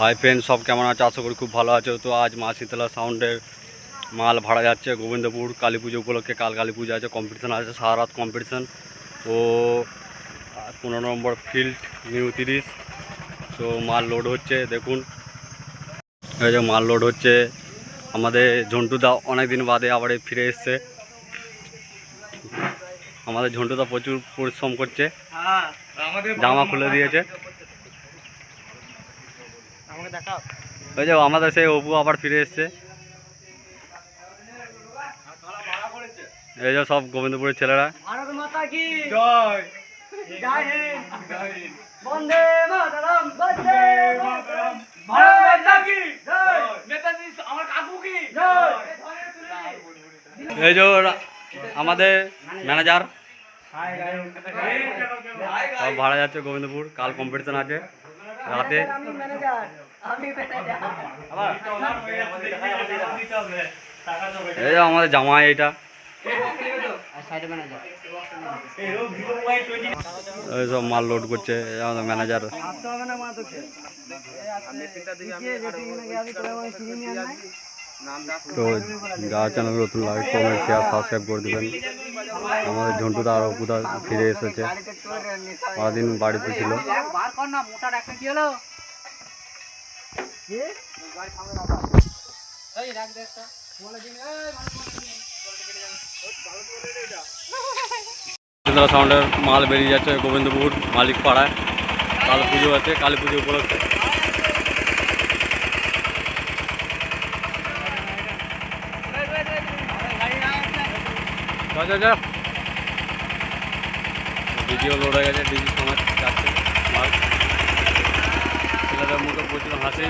Hi friend সব কেমন আছে? আশা করি খুব ভালো আছে। তো আজ মা শীতলা সাউন্ডের মাল ভাড়া যাচ্ছে গোবিন্দপুর। কালী পুজো উপলক্ষে কাল কালী পুজো আছে কম্পিটিশান আছে সারা রাত কম্পিটিশান ও পনেরো নম্বর ফিল্ড নিউ তিরিশ। তো মাল লোড হচ্ছে দেখুন। এই যে মাল লোড হচ্ছে। আমাদের ঝন্টুদা অনেক দিন বাদে আবার ফিরে এসছে। আমাদের ঝন্টুদা প্রচুর পরিশ্রম করছে। জামা খুলে দিয়েছে। আমাকে দেখাও। ওই যে আমাদের সেই অপু আবার ফিরে এসছে। এই যে সব গোবিন্দপুরের ছেলেরা। ভারত মাতা কি? জয়। জয় হিন্দ। বন্দে মাতরম বন্দে মাতরম। ভারত মাতা কি? জয়। নেতাজি আমার কাকু কি? জয়। এই যে আমাদের ম্যানেজার। সব ভাড়া যাচ্ছে গোবিন্দপুর কাল কম্পিটিশন আছে। রাতে এই যে আমাদের জামাই এটা। সাইড সব মাল লোড করছে আমাদের ম্যানেজার তো যারা চ্যানেল নতুন লাইক কমেন্ট শেয়ার সাবস্ক্রাইব করে দেবেন। আমাদের ঝন্টুদা আরও কোথাও ফিরে এসেছে সারাদিন বাড়িতে ছিল বার কর না মোটার একটা কি হলো এই রাখ দে একটা বলে দিন এই শীতলা সাউন্ডের মাল বেরিয়ে যাচ্ছে গোবিন্দপুর মালিক পাড়ায় কালী পুজো আছে কালী পুজো উপলক্ষে যা, যা, যা। ভিডিও লোড হয়ে গেছে ডিজি সমাজ যাচ্ছে মাল। মুখে প্রচুর হাসি।